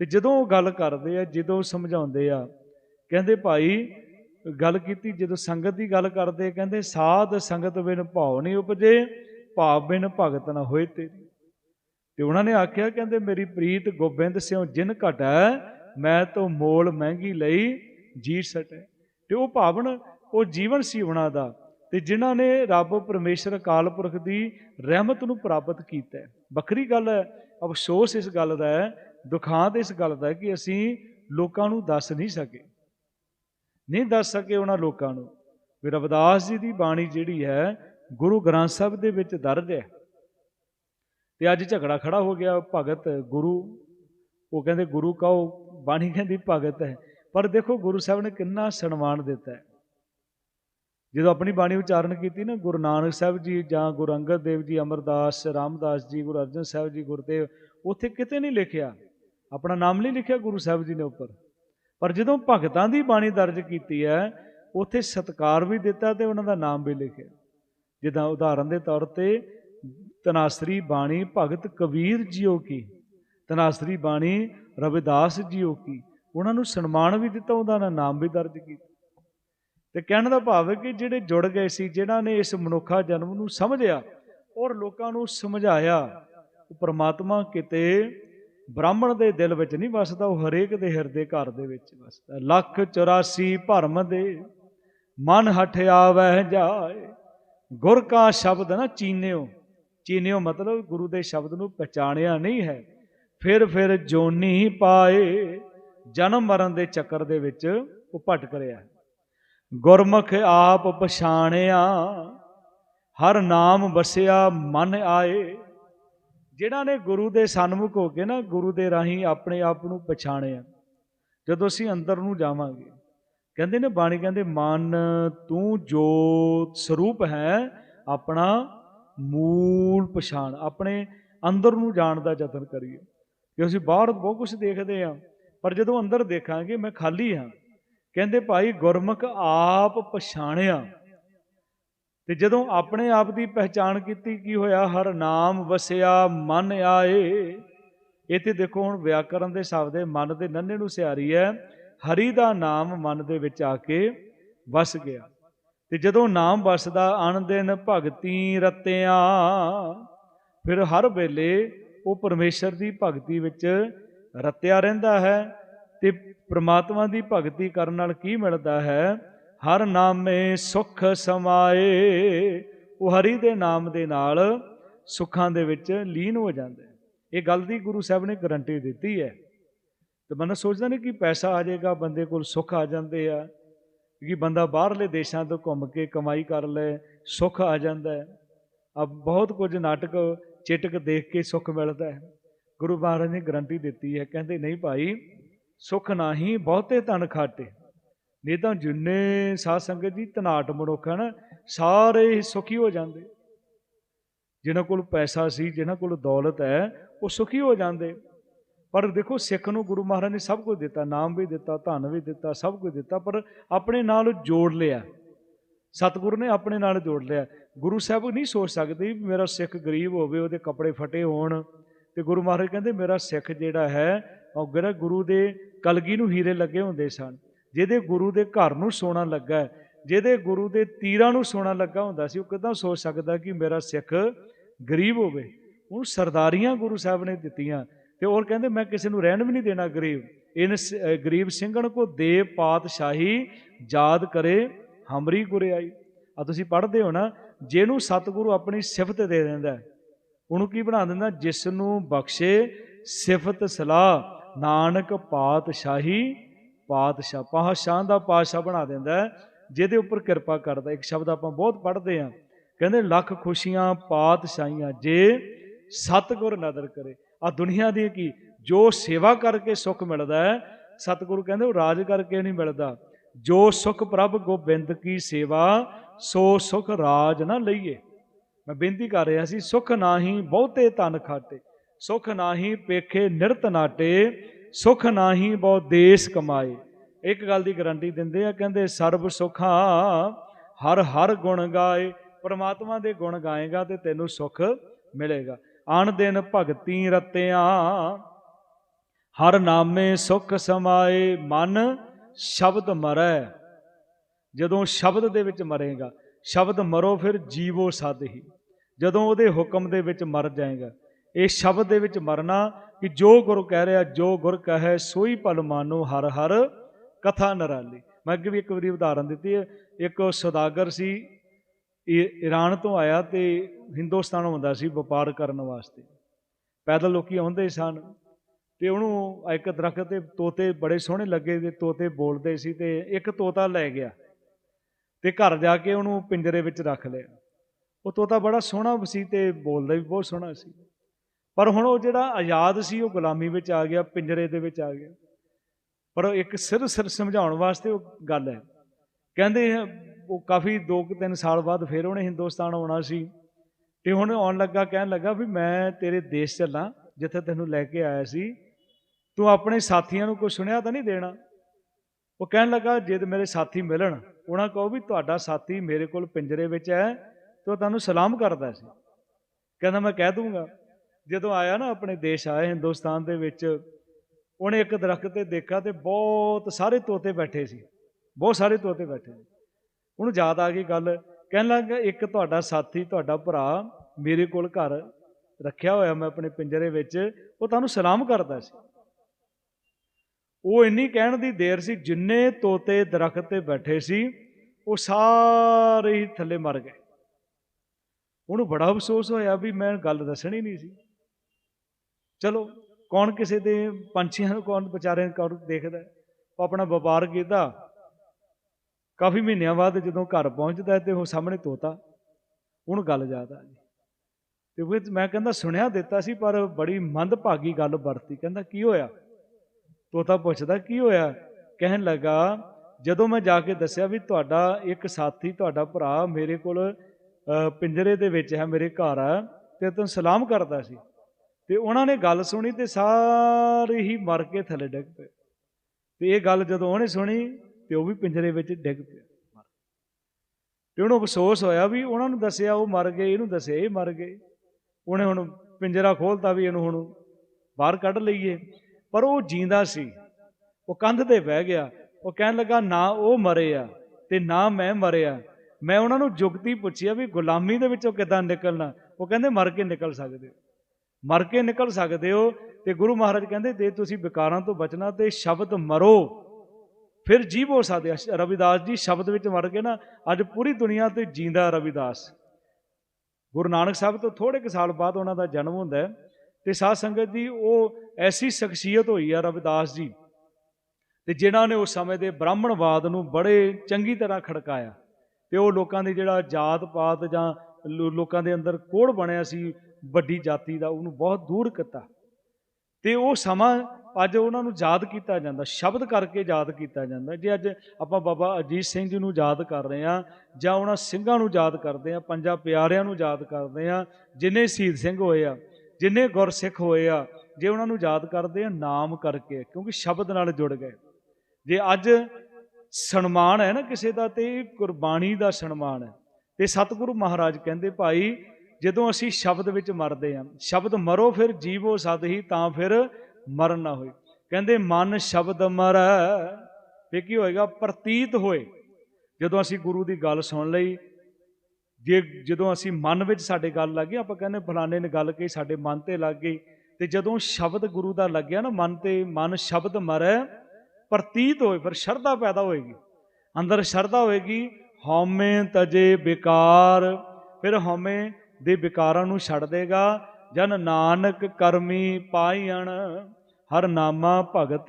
ਤੇ ਜਦੋਂ ਉਹ ਗੱਲ ਕਰਦੇ ਆ, ਜਦੋਂ ਸਮਝਾਉਂਦੇ ਆ, ਕਹਿੰਦੇ ਭਾਈ, ਗੱਲ ਕੀਤੀ, ਜਦੋਂ ਸੰਗਤ ਦੀ ਗੱਲ ਕਰਦੇ ਕਹਿੰਦੇ ਸਾਧ ਸੰਗਤ ਬਿਨ ਭਾਵ ਨਹੀਂ ਉਪਜੇ, ਭਾਵ ਬਿਨ ਭਗਤ ਨਾ ਹੋਏ ਤੇਰੀ। ਤੇ ਉਹਨਾਂ ਨੇ ਆਖਿਆ, ਕਹਿੰਦੇ, ਮੇਰੀ ਪ੍ਰੀਤ ਗੋਬਿੰਦ ਸਿਉ ਜਿਨ ਘਟੈ ਮੈਂ ਤੋਂ ਮੋਲ ਮਹਿੰਗੀ ਲਈ ਜੀ ਸਟੈ। ਤੇ ਉਹ ਭਾਵਨ, ਉਹ ਜੀਵਨ ਸੀ ਉਹਨਾਂ ਦਾ, ਤੇ ਜਿਨ੍ਹਾਂ ਨੇ ਰੱਬ ਪਰਮੇਸ਼ਰ ਅਕਾਲ ਪੁਰਖ ਦੀ ਰਹਿਮਤ ਨੂੰ ਪ੍ਰਾਪਤ ਕੀਤਾ ਵੱਖਰੀ ਗੱਲ ਹੈ, ਅਫਸੋਸ ਇਸ ਗੱਲ ਦਾ ਹੈ, ਦੁਖਾਂਤ ਇਸ ਗੱਲ ਦਾ ਕਿ ਅਸੀਂ ਲੋਕਾਂ ਨੂੰ ਦੱਸ ਨਹੀਂ ਸਕੇ। ਨਹੀਂ ਦੱਸ ਸਕੇ ਉਹਨਾਂ ਲੋਕਾਂ ਨੂੰ। ਵੀ ਰਵਿਦਾਸ ਜੀ ਦੀ ਬਾਣੀ ਜਿਹੜੀ ਹੈ, ਗੁਰੂ ਗ੍ਰੰਥ ਸਾਹਿਬ ਦੇ ਵਿੱਚ ਦਰਜ ਹੈ। ਤੇ ਅੱਜ ਝਗੜਾ ਖੜਾ ਹੋ ਗਿਆ ਭਗਤ ਗੁਰੂ। ਉਹ ਕਹਿੰਦੇ, ਗੁਰੂ ਕਹੋ, ਬਾਣੀ ਕਹਿੰਦੀ ਭਗਤ ਹੈ। ਪਰ ਦੇਖੋ, ਗੁਰੂ ਸਾਹਿਬ ਨੇ ਕਿੰਨਾ ਸਨਮਾਨ ਦਿੱਤਾ ਹੈ। ਜਦੋਂ ਆਪਣੀ ਬਾਣੀ ਉਚਾਰਨ ਕੀਤੀ ਨਾ, ਗੁਰੂ ਨਾਨਕ ਸਾਹਿਬ ਜੀ ਜਾਂ ਗੁਰੂ ਅੰਗਦ ਦੇਵ ਜੀ, ਅਮਰਦਾਸ, ਰਾਮਦਾਸ ਜੀ, ਗੁਰੂ ਅਰਜਨ ਸਾਹਿਬ ਜੀ ਗੁਰਦੇਵ ਉੱਥੇ ਕਿਤੇ ਨਹੀਂ ਲਿਖਿਆ। ਆਪਣਾ ਨਾਮ ਨਹੀਂ ਲਿਖਿਆ ਗੁਰੂ ਸਾਹਿਬ ਜੀ ਨੇ ਉੱਪਰ। ਪਰ ਜਦੋਂ ਭਗਤਾਂ ਦੀ ਬਾਣੀ ਦਰਜ ਕੀਤੀ ਹੈ, ਉੱਥੇ ਸਤਕਾਰ ਵੀ ਦਿੱਤਾ ਤੇ ਉਹਨਾਂ ਦਾ ਨਾਮ ਵੀ ਲਿਖਿਆ। ਜਿੱਦਾਂ ਉਦਾਹਰਨ ਦੇ ਤੌਰ ਤੇ ਤਨਾਸਰੀ ਬਾਣੀ ਭਗਤ ਕਬੀਰ ਜੀਓ ਕੀ? ਤਨਾਸਰੀ ਬਾਣੀ ਰਵਿਦਾਸ ਜੀਓ ਕੀ? ਉਹਨਾਂ ਨੂੰ ਸਨਮਾਨ ਵੀ ਦਿੱਤਾ, ਉਹਨਾਂ ਨਾ ਨਾਮ ਵੀ ਦਰਜ ਕੀਤਾ। ਤੇ ਕਹਿਣ ਦਾ ਭਾਵ ਹੈ ਕਿ ਜਿਹੜੇ ਜੁੜ ਗਏ ਸੀ, ਜਿਨ੍ਹਾਂ ਨੇ ਇਸ ਮਨੁੱਖਾ ਜਨਮ ਨੂੰ ਸਮਝਿਆ ਔਰ ਲੋਕਾਂ ਨੂੰ ਸਮਝਾਇਆ, ਉਹ ਪ੍ਰਮਾਤਮਾ ਕਿਤੇ ਬ੍ਰਾਹਮਣ ਦੇ ਦਿਲ ਵਿੱਚ ਨਹੀਂ ਵਸਦਾ, ਉਹ ਹਰੇਕ ਦੇ ਹਿਰਦੇ ਘਰ ਦੇ ਵਿੱਚ ਵਸਦਾ। ਲੱਖ 84 ਭਰਮ ਦੇ ਮਨ ਹਠਿਆਵੈ ਜਾਏ, ਗੁਰ ਕਾ ਸ਼ਬਦ ਨਾ ਚੀਨਿਓ। ਚੀਨਿਓ ਮਤਲਬ ਗੁਰੂ ਦੇ ਸ਼ਬਦ ਨੂੰ ਪਛਾਣਿਆ ਨਹੀਂ ਹੈ, ਫਿਰ ਫਿਰ ਜੋਨੀ ਪਾਏ, ਜਨਮ ਮਰਨ ਦੇ ਚੱਕਰ ਦੇ ਵਿੱਚ ਉਹ ਭਟਕ ਰਿਹਾ ਗੁਰਮੁਖ ਆਪ ਪਛਾਣਿਆ, ਹਰ ਨਾਮ ਵਸਿਆ ਮਨ ਆਏ। ਜਿਹੜਾ ਨੇ ਗੁਰੂ ਦੇ ਸਨਮੁਖ ਹੋ ਕੇ ਨਾ ਗੁਰੂ ਦੇ ਰਾਹੀਂ ਆਪਣੇ ਆਪ ਨੂੰ ਪਛਾਣਿਆ, ਜਦੋਂ ਅਸੀਂ ਅੰਦਰ ਨੂੰ ਜਾਵਾਂਗੇ, ਕਹਿੰਦੇ ਨੇ ਬਾਣੀ ਕਹਿੰਦੇ, ਮਨ ਤੂੰ ਜੋਤ ਸਰੂਪ ਹੈ ਆਪਣਾ ਮੂਲ ਪਛਾਣ, ਆਪਣੇ ਅੰਦਰ ਨੂੰ ਜਾਣ ਦਾ ਯਤਨ ਕਰੀਏ। ਕਿ ਅਸੀਂ ਬਾਹਰ ਬਹੁਤ ਕੁਝ ਦੇਖਦੇ ਆ ਪਰ ਜਦੋਂ ਅੰਦਰ ਦੇਖਾਂਗੇ, ਮੈਂ ਖਾਲੀ ਹਾਂ। ਕਹਿੰਦੇ ਭਾਈ, ਗੁਰਮੁਖ ਆਪ ਪਛਾਣਿਆ। ਤੇ ਜਦੋਂ ਆਪਣੇ ਆਪ ਦੀ ਪਹਿਚਾਣ ਕੀਤੀ, ਕੀ ਹੋਇਆ? ਹਰ ਨਾਮ ਵਸਿਆ, ਮਨ ਆਏ। ਇੱਥੇ ਦੇਖੋ ਹੁਣ ਵਿਆਕਰਨ ਦੇ ਸ਼ਬਦ ਹੈ ਮਨ ਦੇ ਨੰਨੇ ਨੂੰ ਸਿਆਰੀ ਹੈ। ਹਰੀ ਦਾ ਨਾਮ ਮਨ ਦੇ ਵਿੱਚ ਆ ਕੇ ਵਸ ਗਿਆ। ਤੇ ਜਦੋਂ ਨਾਮ ਵਸਦਾ ਅਣ ਦਿਨ ਭਗਤੀ ਰਤਿਆ, ਫਿਰ ਹਰ ਵੇਲੇ ਉਹ ਪਰਮੇਸ਼ਰ ਦੀ ਭਗਤੀ ਵਿੱਚ ਰਤਿਆ ਰਹਿੰਦਾ ਹੈ ਤੇ ਪ੍ਰਮਾਤਮਾ ਦੀ ਭਗਤੀ ਕਰਨ ਨਾਲ ਕੀ ਮਿਲਦਾ ਹੈ? ਹਰ ਨਾਮੇ ਸੁਖ ਸਮਾਏ। ਉਹ ਹਰੀ ਦੇ ਨਾਮ ਦੇ ਨਾਲ ਸੁੱਖਾਂ ਦੇ ਵਿੱਚ ਲੀਨ ਹੋ ਜਾਂਦਾ ਇਹ ਗੱਲ ਦੀ ਗੁਰੂ ਸਾਹਿਬ ਨੇ ਗਰੰਟੀ ਦਿੱਤੀ ਹੈ। ਤੇ ਬੰਦਾ ਸੋਚਦਾ ਨਹੀਂ ਕਿ ਪੈਸਾ ਆ ਜਾਏਗਾ, ਬੰਦੇ ਕੋਲ ਸੁੱਖ ਆ ਜਾਂਦੇ ਆ। ਕਿਉਂਕਿ ਬੰਦਾ ਬਾਹਰਲੇ ਦੇਸ਼ਾਂ ਤੋਂ ਘੁੰਮ ਕੇ ਕਮਾਈ ਕਰ ਲੈ ਸੁੱਖ ਆ ਜਾਂਦਾ ਹੈ। ਅਬ ਬਹੁਤ ਕੁਝ ਨਾਟਕ ਚਿਟਕ ਦੇਖ ਕੇ ਸੁੱਖ ਮਿਲਦਾ ਹੈ। ਗੁਰੂ ਮਹਾਰਾਜ ਨੇ ਗਰੰਟੀ ਦਿੱਤੀ ਹੈ, ਕਹਿੰਦੇ ਨਹੀਂ ਭਾਈ, ਸੁੱਖ ਨਹੀਂ ਬਹੁਤੇ ਤਨ ਖਾਟੇ। ਨਹੀਂ ਤਾਂ ਜਿੰਨੇ ਸਾਧ ਸੰਗਤ ਜੀ ਧਨਾਟ ਮਨੁੱਖ ਹਨ, ਸਾਰੇ ਹੀ ਸੁਖੀ ਹੋ ਜਾਂਦੇ। ਜਿਨ੍ਹਾਂ ਕੋਲ ਪੈਸਾ ਸੀ, ਜਿਨ੍ਹਾਂ ਕੋਲ ਦੌਲਤ ਹੈ, ਉਹ ਸੁਖੀ ਹੋ ਜਾਂਦੇ। ਪਰ ਦੇਖੋ ਸਿੱਖ ਨੂੰ ਗੁਰੂ ਮਹਾਰਾਜ ਨੇ ਸਭ ਕੁਝ ਦਿੱਤਾ, ਨਾਮ ਵੀ ਦਿੱਤਾ, ਧਨ ਵੀ ਦਿੱਤਾ, ਸਭ ਕੁਝ ਦਿੱਤਾ, ਪਰ ਆਪਣੇ ਨਾਲ ਜੋੜ ਲਿਆ। ਸਤਿਗੁਰੂ ਨੇ ਆਪਣੇ ਨਾਲ ਜੋੜ ਲਿਆ। ਗੁਰੂ ਸਾਹਿਬ ਨਹੀਂ ਸੋਚ ਸਕਦੇ ਵੀ ਮੇਰਾ ਸਿੱਖ ਗਰੀਬ ਹੋਵੇ, ਉਹਦੇ ਕੱਪੜੇ ਫਟੇ ਹੋਣ ਤੇ ਗੁਰੂ ਮਹਾਰਾਜ ਕਹਿੰਦੇ, ਮੇਰਾ ਸਿੱਖ ਜਿਹੜਾ ਹੈ, ਉਹ ਜਿਹੜਾ ਗੁਰੂ ਦੇ ਕਲਗੀ ਨੂੰ ਹੀਰੇ ਲੱਗੇ ਹੁੰਦੇ ਸਨ, ਜਿਹਦੇ ਗੁਰੂ ਦੇ ਘਰ ਨੂੰ ਸੋਨਾ ਲੱਗਾ, ਜਿਹਦੇ ਗੁਰੂ ਦੇ ਤੀਰਾਂ ਨੂੰ ਸੋਨਾ ਲੱਗਾ ਹੁੰਦਾ ਸੀ, ਉਹ ਕਿਦਾਂ ਸੋਚ ਸਕਦਾ ਕਿ ਮੇਰਾ ਸਿੱਖ ਗਰੀਬ ਹੋਵੇ? ਉਹਨੂੰ ਸਰਦਾਰੀਆਂ ਗੁਰੂ ਸਾਹਿਬ ਨੇ ਦਿੱਤੀਆਂ। ਤੇ ਹੋਰ ਕਹਿੰਦੇ, ਮੈਂ ਕਿਸੇ ਨੂੰ ਰਹਿਣ ਵੀ ਨਹੀਂ ਦੇਣਾ ਗਰੀਬ। ਇਨ ਗਰੀਬ ਸਿੰਘਣ ਕੋ ਦੇ ਪਾਤਸ਼ਾਹੀ ਯਾਦ ਕਰੇ, ਹਮਰੀ ਗੁਰਿਆਈ ਆ ਤੁਸੀਂ ਪੜ੍ਹਦੇ ਹੋ ਨਾ, ਜਿਹਨੂੰ ਸਤਿਗੁਰੂ ਆਪਣੀ ਸਿਫਤ ਦੇ ਦਿੰਦਾ ਉਹਨੂੰ ਕੀ ਬਣਾ ਦਿੰਦਾ? ਜਿਸ ਨੂੰ ਬਖਸ਼ੇ ਸਿਫਤ ਸਲਾਹ, ਨਾਨਕ ਪਾਤਸ਼ਾਹੀ ਪਾਤਸ਼ਾਹ ਪਾਤਸ਼ਾਹ ਦਾ ਪਾਤਸ਼ਾਹ ਬਣਾ ਦਿੰਦਾ ਜਿਹਦੇ ਉੱਪਰ ਕਿਰਪਾ ਕਰਦਾ ਇੱਕ ਸ਼ਬਦ ਆਪਾਂ ਬਹੁਤ ਪੜ੍ਹਦੇ ਆ ਕਹਿੰਦੇ, ਲੱਖ ਖੁਸ਼ੀਆਂ ਪਾਤਸ਼ਾਹੀਆਂ ਜੇ ਸਤਿਗੁਰ ਨਦਰ ਕਰੇ। ਆ ਦੁਨੀਆ ਦੀ ਕੀ? ਜੋ ਸੇਵਾ ਕਰਕੇ ਸੁੱਖ ਮਿਲਦਾ ਹੈ, ਸਤਿਗੁਰੂ ਕਹਿੰਦੇ ਉਹ ਰਾਜ ਕਰਕੇ ਨਹੀਂ ਮਿਲਦਾ। ਜੋ ਸੁਖ ਪ੍ਰਭ ਗੋਬਿੰਦ ਕੀ ਸੇਵਾ, ਸੋ ਸੁਖ ਰਾਜ ਨਾ ਲਈਏ। ਮੈਂ ਬੇਨਤੀ ਕਰ ਰਿਹਾ ਸੀ, ਸੁਖ ਨਾਹੀ ਬਹੁਤੇ ਤਨ ਖਾਟੇ, ਸੁਖ ਨਾਹੀ ਪੇਖੇ ਨਿਰਤ ਨਾਟੇ, ਸੁਖ ਨਾਹੀ ਬਹੁ ਦੇਸ ਕਮਾਏ। ਇੱਕ ਗੱਲ ਦੀ ਗਰੰਟੀ ਦਿੰਦੇ ਆ, ਕਹਿੰਦੇ ਸਰਬ ਸੁਖਾ ਹਰ ਹਰ ਗੁਣ ਗਾਏ, ਪਰਮਾਤਮਾ ਦੇ ਗੁਣ ਗਾਏਗਾ ਤੇ ਤੈਨੂੰ ਸੁੱਖ ਮਿਲੇਗਾ। ਅਣ ਦਿਨ ਭਗਤੀ ਰਤਿਆਂ। ਹਰ ਨਾਮੇ ਸੁਖ ਸਮਾਏ, ਮਨ ਸ਼ਬਦ ਮਰੈ। ਜਦੋਂ ਸ਼ਬਦ ਦੇ ਵਿੱਚ ਮਰੇਗਾ, ਸ਼ਬਦ ਮਰੋ ਫਿਰ ਜੀਵੋ ਸਦ ਹੀ। ਜਦੋਂ ਉਹਦੇ ਹੁਕਮ ਦੇ ਵਿੱਚ ਮਰ ਜਾਏਗਾ, ਇਹ ਸ਼ਬਦ ਦੇ ਵਿੱਚ ਮਰਨਾ ਕਿ ਜੋ ਗੁਰੂ ਕਹਿ ਰਿਹਾ, ਜੋ ਗੁਰ ਕਹੈ, ਸੋਈ ਭਲ ਮਾਨੋ ਹਰ ਹਰ ਕਥਾ ਨਰਾਲੀ। ਮੈਂ ਅੱਗੇ ਵੀ ਇੱਕ ਵਾਰੀ ਉਦਾਹਰਨ ਦਿੱਤੀ ਹੈ। ਇੱਕ ਸੌਦਾਗਰ ਸੀ ਈ- ਈਰਾਨ ਤੋਂ ਆਇਆ ਤੇ ਹਿੰਦੁਸਤਾਨ ਆਉਂਦਾ ਸੀ ਵਪਾਰ ਕਰਨ ਵਾਸਤੇ। ਪੈਦਲ ਲੋਕੀ ਆਉਂਦੇ ਸਨ ਤੇ ਉਹਨੂੰ ਇੱਕ ਦਰਖਤ ਤੇ ਤੋਤੇ ਬੜੇ ਸੋਹਣੇ ਲੱਗੇ ਤੇ ਤੋਤੇ ਬੋਲਦੇ ਸੀ ਤੇ ਇੱਕ ਤੋਤਾ ਲੈ ਗਿਆ ਤੇ ਘਰ ਜਾ ਕੇ ਉਹਨੂੰ ਪਿੰਜਰੇ ਵਿੱਚ ਰੱਖ ਲਿਆ। ਉਹ ਤੋਤਾ ਬੜਾ ਸੋਹਣਾ ਸੀ ਤੇ ਬੋਲਦਾ ਵੀ ਬਹੁਤ ਸੋਹਣਾ ਸੀ। ਪਰ ਹੁਣ ਉਹ ਜਿਹੜਾ ਆਜ਼ਾਦ ਸੀ ਉਹ ਗੁਲਾਮੀ ਵਿੱਚ ਆ ਗਿਆ, ਪਿੰਜਰੇ ਦੇ ਵਿੱਚ ਆ ਗਿਆ। ਪਰ ਇੱਕ ਸਿਰ ਸਿਰ ਸਮਝਾਉਣ ਵਾਸਤੇ ਉਹ ਗੱਲ ਹੈ। ਕਹਿੰਦੇ ਉਹ ਕਾਫੀ 2-3 ਸਾਲ ਬਾਅਦ ਫਿਰ ਉਹਨੇ ਹਿੰਦੁਸਤਾਨ ਆਉਣਾ ਸੀ। ਤੇ ਹੁਣ ਆਉਣ ਲੱਗਾ, ਕਹਿਣ ਲੱਗਾ ਵੀ ਮੈਂ ਤੇਰੇ ਦੇਸ਼ ਚੱਲਾਂ, ਜਿੱਥੇ ਤੈਨੂੰ ਲੈ ਕੇ ਆਇਆ ਸੀ। ਤੂੰ ਆਪਣੇ ਸਾਥੀਆਂ ਨੂੰ ਕੋਈ ਸੁਣਿਆ ਤਾਂ ਨਹੀਂ ਦੇਣਾ? ਉਹ ਕਹਿਣ ਲੱਗਾ, ਜੇ ਤੇ ਮੇਰੇ ਸਾਥੀ ਮਿਲਣ, ਉਹਨਾਂ ਕਹੋ ਵੀ ਤੁਹਾਡਾ ਸਾਥੀ ਮੇਰੇ ਕੋਲ ਪਿੰਜਰੇ ਵਿੱਚ ਹੈ, ਤੇ ਉਹ ਤੁਹਾਨੂੰ ਸਲਾਮ ਕਰਦਾ ਸੀ। ਕਹਿੰਦਾ, ਮੈਂ ਕਹਿ ਦੂੰਗਾ। ਜਦੋਂ ਆਇਆ ਨਾ, ਆਪਣੇ ਦੇਸ਼ ਆਇਆ ਹਿੰਦੁਸਤਾਨ ਦੇ ਵਿੱਚ, ਉਹਨੇ ਇੱਕ ਦਰਖਤ ਤੇ ਦੇਖਿਆ ਤੇ ਬਹੁਤ ਸਾਰੇ ਤੋਤੇ ਬੈਠੇ ਸੀ। ਬਹੁਤ ਸਾਰੇ ਤੋਤੇ ਬੈਠੇ ਸੀ। ਉਹਨੂੰ ਯਾਦ ਆ ਗਈ ਗੱਲ, ਕਹਿਣ ਲੱਗਾ ਇੱਕ ਤੁਹਾਡਾ ਸਾਥੀ, ਤੁਹਾਡਾ ਭਰਾ ਮੇਰੇ ਕੋਲ ਘਰ ਰੱਖਿਆ ਹੋਇਆ ਮੈਂ ਆਪਣੇ ਪਿੰਜਰੇ ਵਿੱਚ, ਉਹ ਤੁਹਾਨੂੰ ਸਲਾਮ ਕਰਦਾ ਸੀ। ਉਹ ਇੰਨੀ ਕਹਿਣ ਦੀ ਦੇਰ ਸੀ, ਜਿੰਨੇ ਤੋਤੇ ਦਰਖਤ ਤੇ ਬੈਠੇ ਸੀ, ਉਹ ਸਾਰੇ ਹੀ ਥੱਲੇ ਮਰ ਗਏ। ਉਹਨੂੰ ਬੜਾ ਅਫਸੋਸ ਹੋਇਆ ਵੀ ਮੈਂ ਗੱਲ ਦੱਸਣੀ ਨਹੀਂ ਸੀ। ਚਲੋ, ਕੌਣ ਕਿਸੇ ਦੇ ਪੰਛੀਆਂ ਨੂੰ, ਕੌਣ ਵਿਚਾਰੇ ਨੂੰ ਕੌਣ ਦੇਖਦਾ, ਉਹ ਆਪਣਾ ਵਪਾਰ ਕੀਤਾ ਕਾਫੀ ਮਹੀਨਿਆਂ ਬਾਅਦ ਜਦੋਂ ਘਰ ਪਹੁੰਚਦਾ ਹੈ ਤੇ ਉਹ ਸਾਹਮਣੇ ਤੋਤਾ। ਉਹਨੂੰ ਗੱਲ ਯਾਦ ਆ ਜੀ ਤੇ ਉਹ ਮੈਂ ਕਹਿੰਦਾ, ਸੁਣਿਆ ਦਿੱਤਾ ਸੀ, ਪਰ ਬੜੀ ਮੰਦਭਾਗੀ ਗੱਲ ਵਰਤੀ। ਕਹਿੰਦਾ, ਕੀ ਹੋਇਆ? ਤੋਤਾ ਪੁੱਛਦਾ, ਕੀ ਹੋਇਆ? ਕਹਿਣ ਲੱਗਾ, ਜਦੋਂ ਮੈਂ ਜਾ ਕੇ ਦੱਸਿਆ ਵੀ ਤੁਹਾਡਾ ਇੱਕ ਸਾਥੀ, ਤੁਹਾਡਾ ਭਰਾ ਮੇਰੇ ਕੋਲ ਪਿੰਜਰੇ ਦੇ ਵਿੱਚ ਹੈ, ਮੇਰੇ ਘਰ ਆ ਤੇ ਤੈਨੂੰ ਸਲਾਮ ਕਰਦਾ ਸੀ। ਤੇ ਉਹਨਾਂ ਨੇ ਗੱਲ ਸੁਣੀ ਤੇ ਸਾਰੇ ਹੀ ਮਰ ਕੇ ਥੱਲੇ ਡਿੱਗ ਪਏ। ਤੇ ਇਹ ਗੱਲ ਜਦੋਂ ਉਹਨੇ ਸੁਣੀ ਤੇ ਉਹ ਵੀ ਪਿੰਜਰੇ ਵਿੱਚ ਡਿੱਗ ਪਿਆ। ਮਰ। ਤੇ ਉਹਨੂੰ ਅਫਸੋਸ ਹੋਇਆ ਵੀ ਉਹਨਾਂ ਨੂੰ ਦੱਸਿਆ ਉਹ ਮਰ ਗਏ, ਇਹਨੂੰ ਦੱਸਿਆ ਇਹ ਮਰ ਗਏ। ਉਹਨੇ ਹੁਣ ਪਿੰਜਰਾ ਖੋਲਤਾ ਵੀ ਇਹਨੂੰ ਹੁਣ ਬਾਹਰ ਕੱਢ ਲਈਏ। ਪਰ ਉਹ ਜੀਂਦਾ ਸੀ। ਉਹ ਕੰਧ ਤੇ ਬਹਿ ਗਿਆ। ਉਹ ਕਹਿਣ ਲੱਗਾ, ਨਾ ਉਹ ਮਰੇ ਆ ਤੇ ਨਾ ਮੈਂ ਮਰਿਆ ਮੈਂ ਉਹਨਾਂ ਨੂੰ ਜੁਗਤੀ ਪੁੱਛਿਆ ਵੀ ਗੁਲਾਮੀ ਦੇ ਵਿੱਚੋਂ ਕਿੱਦਾਂ ਨਿਕਲਣਾ? ਉਹ ਕਹਿੰਦੇ, ਮਰ ਕੇ ਨਿਕਲ ਸਕਦੇ ਹੋ। ਮਰ ਕੇ ਨਿਕਲ ਸਕਦੇ ਹੋ ਤੇ ਗੁਰੂ ਮਹਾਰਾਜ ਕਹਿੰਦੇ, ਜੇ ਤੁਸੀਂ ਵਿਕਾਰਾਂ ਤੋਂ ਬਚਣਾ ਤੇ ਸ਼ਬਦ ਮਰੋ। ਫਿਰ ਜੀਵ ਹੋ ਸਕਦੇ ਆ। ਰਵਿਦਾਸ ਜੀ ਸ਼ਬਦ ਵਿੱਚ ਮਰ ਕੇ ਨਾ, ਅੱਜ ਪੂਰੀ ਦੁਨੀਆ ਤੇ ਜੀਂਦਾ ਰਵਿਦਾਸ। ਗੁਰੂ ਨਾਨਕ ਸਾਹਿਬ ਤੋਂ ਥੋੜੇ ਕੁ ਸਾਲ ਬਾਅਦ ਉਹਨਾਂ ਦਾ ਜਨਮ ਹੁੰਦਾ ਹੈ ਤੇ ਸਾਧ ਸੰਗਤ ਜੀ, ਉਹ ਐਸੀ ਸ਼ਖਸੀਅਤ ਹੋਈ ਆ ਰਵਿਦਾਸ ਜੀ, ਤੇ ਜਿਨ੍ਹਾਂ ਨੇ ਉਸ ਸਮੇਂ ਦੇ ਬ੍ਰਾਹਮਣਵਾਦ ਨੂੰ ਬੜੇ ਚੰਗੀ ਤਰ੍ਹਾਂ ਖੜਕਾਇਆ। ਤੇ ਉਹ ਲੋਕਾਂ ਦੀ ਜਿਹੜਾ ਜਾਤ ਪਾਤ ਜਾਂ ਲੋਕਾਂ ਦੇ ਅੰਦਰ ਕੋੜ ਬਣਿਆ ਸੀ ਵੱਡੀ ਜਾਤੀ ਦਾ, ਉਹਨੂੰ ਬਹੁਤ ਦੂਰ ਕੀਤਾ। ਤੇ ਉਹ ਸਮਾਂ ਅੱਜ ਉਹਨਾਂ ਨੂੰ ਯਾਦ ਕੀਤਾ ਜਾਂਦਾ, ਸ਼ਬਦ ਕਰਕੇ ਯਾਦ ਕੀਤਾ ਜਾਂਦਾ। ਜੇ ਅੱਜ ਆਪਾਂ ਬਾਬਾ ਅਜੀਤ ਸਿੰਘ ਜੀ ਨੂੰ ਯਾਦ ਕਰ ਰਹੇ ਆ ਜਾਂ ਉਹਨਾਂ ਸਿੰਘਾਂ ਨੂੰ ਯਾਦ ਕਰਦੇ ਆ ਪੰਜਾਂ ਪਿਆਰਿਆਂ ਨੂੰ ਯਾਦ ਕਰਦੇ ਆ ਜਿਨੇ ਸ਼ਹੀਦ ਸਿੰਘ ਹੋਏ ਆ, ਜਿਨੇ ਗੁਰਸਿੱਖ ਹੋਏ ਆ, ਜੇ ਉਹਨਾਂ ਨੂੰ ਯਾਦ ਕਰਦੇ ਆ ਨਾਮ ਕਰਕੇ, ਕਿਉਂਕਿ ਸ਼ਬਦ ਨਾਲ ਜੁੜ ਗਏ। ਜੇ ਅੱਜ ਸਨਮਾਨ ਹੈ ਨਾ ਕਿਸੇ ਦਾ, ਤੇ ਇਹ ਕੁਰਬਾਨੀ ਦਾ ਸਨਮਾਨ ਹੈ। ਤੇ ਸਤਿਗੁਰੂ ਮਹਾਰਾਜ ਕਹਿੰਦੇ, ਭਾਈ, ਜਦੋਂ ਅਸੀਂ ਸ਼ਬਦ ਵਿੱਚ ਮਰਦੇ ਹਾਂ, ਸ਼ਬਦ ਮਰੋ, ਫਿਰ ਜੀਵੋ ਸਦ ਹੀ, ਤਾਂ ਫਿਰ ਮਰਨ ਨਾ ਹੋਏ। ਕਹਿੰਦੇ, ਮਨ ਸ਼ਬਦ ਮਰੈ। ਫੇ ਕੀ ਹੋਏਗਾ? ਪ੍ਰਤੀਤ ਹੋਏ। ਜਦੋਂ ਅਸੀਂ ਗੁਰੂ ਦੀ ਗੱਲ ਸੁਣ ਲਈ, ਜੇ ਜਦੋਂ ਅਸੀਂ ਮਨ ਵਿੱਚ ਸਾਡੇ ਗੱਲ ਲੱਗ ਗਈ, ਆਪਾਂ ਕਹਿੰਦੇ ਫਲਾਣੇ ਨੇ ਗੱਲ ਕਹੀ, ਸਾਡੇ ਮਨ ਤੇ ਲੱਗ ਗਈ। ਤੇ ਜਦੋਂ ਸ਼ਬਦ ਗੁਰੂ ਦਾ ਲੱਗਿਆ ਨਾ, ਮਨ ਤੇ ਮਨ ਸ਼ਬਦ ਮਰੈ, ਪ੍ਰਤੀਤ ਹੋਏ, ਫਿਰ ਸ਼ਰਧਾ ਪੈਦਾ ਹੋਏਗੀ। ਅੰਦਰ ਸ਼ਰਧਾ ਹੋਏਗੀ, ਹਉਮੈ ਤਜੇ ਵਿਕਾਰ ਫਿਰ ਹਉਮੈ ਦੇ ਵਿਕਾਰਾਂ ਨੂੰ ਛੱਡ ਦੇਗਾ ਜਨ ਨਾਨਕ ਕਰਮੀ ਪਾਈਣ ਹਰ ਨਾਮਾ ਭਗਤ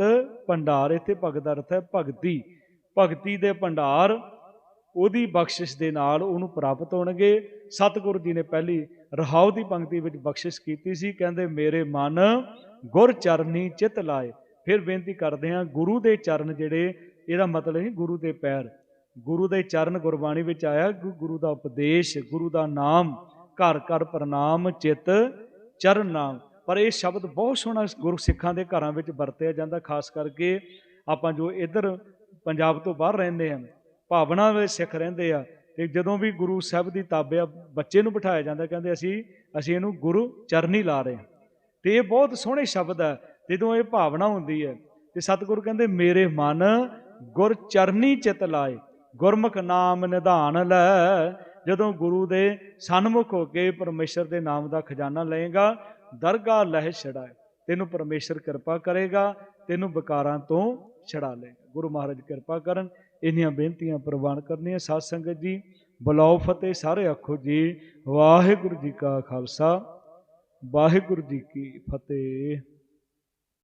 ਭੰਡਾਰ, ਇੱਥੇ ਭਗਤ ਦਾ ਅਰਥ ਹੈ ਭਗਤੀ। ਭਗਤੀ ਦੇ ਭੰਡਾਰ, ਉਹਦੀ ਬਖਸ਼ਿਸ਼ ਦੇ ਨਾਲ ਉਹਨੂੰ ਪ੍ਰਾਪਤ ਹੋਣਗੇ। ਸਤਿਗੁਰੂ ਜੀ ਨੇ ਪਹਿਲੀ ਰਹਾਉ ਦੀ ਪੰਕਤੀ ਵਿੱਚ ਬਖਸ਼ਿਸ਼ ਕੀਤੀ ਸੀ, ਕਹਿੰਦੇ, ਮੇਰੇ ਮਨ ਗੁਰ ਚਰਨੀ ਚਿਤ ਲਾਏ। ਫਿਰ ਬੇਨਤੀ ਕਰਦੇ ਹਾਂ, ਗੁਰੂ ਦੇ ਚਰਨ ਜਿਹੜੇ, ਇਹਦਾ ਮਤਲਬ ਨਹੀਂ, ਗੁਰੂ ਦੇ ਪੈਰ। ਗੁਰੂ ਦੇ ਚਰਨ ਗੁਰਬਾਣੀ ਵਿੱਚ ਆਇਆ ਗੁ- ਗੁਰੂ ਦਾ ਉਪਦੇਸ਼, ਗੁਰੂ ਦਾ ਨਾਮ ਘਰ ਘਰ ਪ੍ਰਣਾਮ, ਚਿਤ ਚਰਨ ਨਾਮ ਪਰ ਇਹ ਸ਼ਬਦ ਬਹੁਤ ਸੋਹਣਾ ਗੁਰੂ ਸਿੱਖਾਂ ਦੇ ਘਰਾਂ ਵਿੱਚ ਵਰਤਿਆ ਜਾਂਦਾ, ਖਾਸ ਕਰਕੇ ਆਪਾਂ ਜੋ ਇੱਧਰ ਪੰਜਾਬ ਤੋਂ ਬਾਹਰ ਰਹਿੰਦੇ ਆ ਭਾਵਨਾ ਵਿੱਚ ਸਿੱਖ ਰਹਿੰਦੇ ਆ, ਤੇ ਜਦੋਂ ਵੀ ਗੁਰੂ ਸਾਹਿਬ ਦੀ ਤਾਬਿਆ ਬੱਚੇ ਨੂੰ ਬਿਠਾਇਆ ਜਾਂਦਾ, ਕਹਿੰਦੇ ਅਸੀਂ ਅਸੀਂ ਇਹਨੂੰ ਗੁਰੂ ਚਰਨੀ ਲਾ ਰਹੇ ਹਾਂ। ਤੇ ਇਹ ਬਹੁਤ ਸੋਹਣੇ ਸ਼ਬਦ ਹੈ ਜਦੋਂ ਇਹ ਭਾਵਨਾ ਹੁੰਦੀ ਹੈ, ਤੇ ਸਤਿਗੁਰੂ ਕਹਿੰਦੇ, ਮੇਰੇ ਮਨ ਗੁਰ ਚਰਨੀ ਚਿਤ ਲਾਏ, ਗੁਰਮੁਖ ਨਾਮ ਨਿਧਾਨ ਲੈ ਜਦੋਂ ਗੁਰੂ ਦੇ ਸਨਮੁਖ ਹੋ ਕੇ ਪਰਮੇਸ਼ਰ ਦੇ ਨਾਮ ਦਾ ਖਜ਼ਾਨਾ ਲਏਗਾ, ਦਰਗਾਹ ਲਹਿ ਛੜਾਏ, ਤੈਨੂੰ ਪਰਮੇਸ਼ਰ ਕਿਰਪਾ ਕਰੇਗਾ, ਤੈਨੂੰ ਵਿਕਾਰਾਂ ਤੋਂ ਛੜਾ ਲਏਗਾ। ਗੁਰੂ ਮਹਾਰਾਜ ਕਿਰਪਾ ਕਰਨ, ਇੰਨੀਆਂ ਬੇਨਤੀਆਂ ਪ੍ਰਵਾਨ ਕਰਨੀਆਂ ਸਾਧ ਸੰਗਤ ਜੀ। ਬੁਲਾਓ ਫਤਿਹ ਸਾਰੇ ਆਖੋ ਜੀ। ਵਾਹਿਗੁਰੂ ਜੀ ਕਾ ਖਾਲਸਾ, ਵਾਹਿਗੁਰੂ ਜੀ ਕੀ ਫਤਿਹ।